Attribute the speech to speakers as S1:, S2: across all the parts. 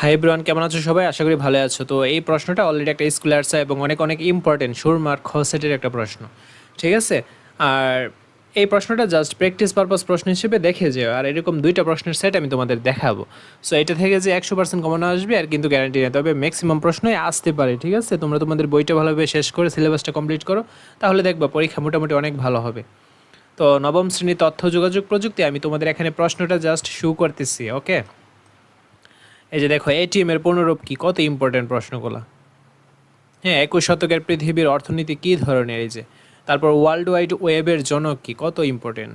S1: Hi everyone কেমন আছো সবাই? আশা করি ভালো আছো। তো এই প্রশ্নটা অলরেডি একটা স্কুলে আসছে এবং অনেক অনেক ইম্পর্টেন্ট সুরমার খ সেটের একটা প্রশ্ন। ঠিক আছে? আর এই প্রশ্নটা জাস্ট প্র্যাকটিস পারপাস প্রশ্ন হিসেবে দেখে যেও, আর এরকম দুইটা প্রশ্নের সেট আমি তোমাদের দেখাবো। সো এটা থেকে যে একশো পার্সেন্ট কমানো আসবে, আর কিন্তু গ্যারান্টি নেই। তবে ম্যাক্সিমাম প্রশ্নই আসতে পারে, ঠিক আছে? তোমরা তোমাদের বইটা ভালোভাবে শেষ করে সিলেবাসটা কমপ্লিট করো, তাহলে দেখবা পরীক্ষা মোটামুটি অনেক ভালো হবে। তো নবম শ্রেণি তথ্য যোগাযোগ প্রযুক্তি, আমি তোমাদের এখানে প্রশ্নটা জাস্ট শু করতেছি ওকে এই যে দেখো এটিএম এর পুনরূপ কি? কত ইম্পর্টেন্ট প্রশ্নগুলো। হ্যাঁ একুশ শতকের পৃথিবীর অর্থনীতি কী ধরনের? এই যে, তারপর ওয়ার্ল্ড ওয়াইড ওয়েবের জনক কি? কত ইম্পর্টেন্ট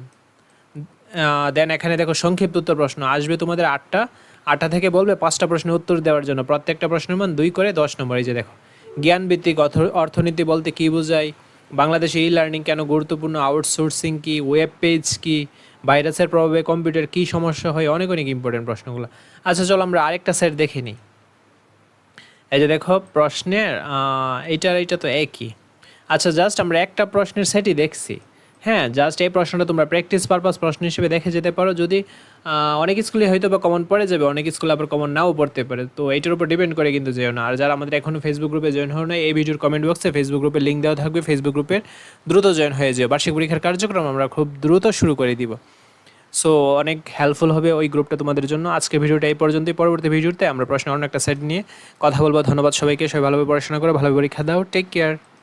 S1: দেন এখানে দেখো সংক্ষিপ্ত উত্তর প্রশ্ন, আসবে তোমাদের আটটা। আটটা থেকে বলবে পাঁচটা প্রশ্নের উত্তর দেওয়ার জন্য। প্রত্যেকটা প্রশ্নের মান দুই করে দশ নম্বর। এই যে দেখো, জ্ঞানভিত্তিক অর্থ- অর্থনীতি বলতে কি বোঝায়? বাংলাদেশে ই লার্নিং কেন গুরুত্বপূর্ণ? আউটসোর্সিং কি? ওয়েব পেজ কি? ভাইরাসের প্রভাবে কম্পিউটার কি সমস্যা হয়? অনেক অনেক ইম্পর্টেন্ট প্রশ্নগুলো। আচ্ছা চলো আমরা আরেকটা স্যার দেখে নিই। এই যে দেখো, প্রশ্নের এইটার, এইটা তো একই। আচ্ছা জাস্ট আমরা একটা প্রশ্নের সেটই দেখছি। হ্যাঁ জাস্ট এই প্রশ্নটা তোমরা প্র্যাকটিস পারপাস প্রশ্ন হিসেবে দেখে যেতে পারো। যদি অনেক স্কুলে হয়তো বা কমন পড়ে যাবে, অনেক স্কুলে আবার কমন নাও পড়তে পারে। তো এইটার উপর ডিপেন্ড করে কিন্তু যেও না। আর যারা আমাদের এখনও ফেসবুক গ্রুপে জয়েন হও না এই ভিডিওর কমেন্ট বক্সে ফেসবুক গ্রুপের লিঙ্ক দেওয়া থাকবে। ফেসবুক গ্রুপের দ্রুত জয়েন হয়ে যাও। বার্ষিক পরীক্ষার কার্যক্রম আমরা খুব দ্রুত শুরু করে দিব। সো অনেক হেল্পফুল হবে ওই গ্রুপটা তোমাদের জন্য। আজকে ভিডিওটা এই পর্যন্তই। পরবর্তী ভিডিওতে আমরা প্রশ্ন অন্য একটা সেট নিয়ে কথা বলব। ধন্যবাদ সবাইকে। সবাই ভালোভাবে পড়াশোনা করো, ভালোভাবে পরীক্ষা দাও। Take care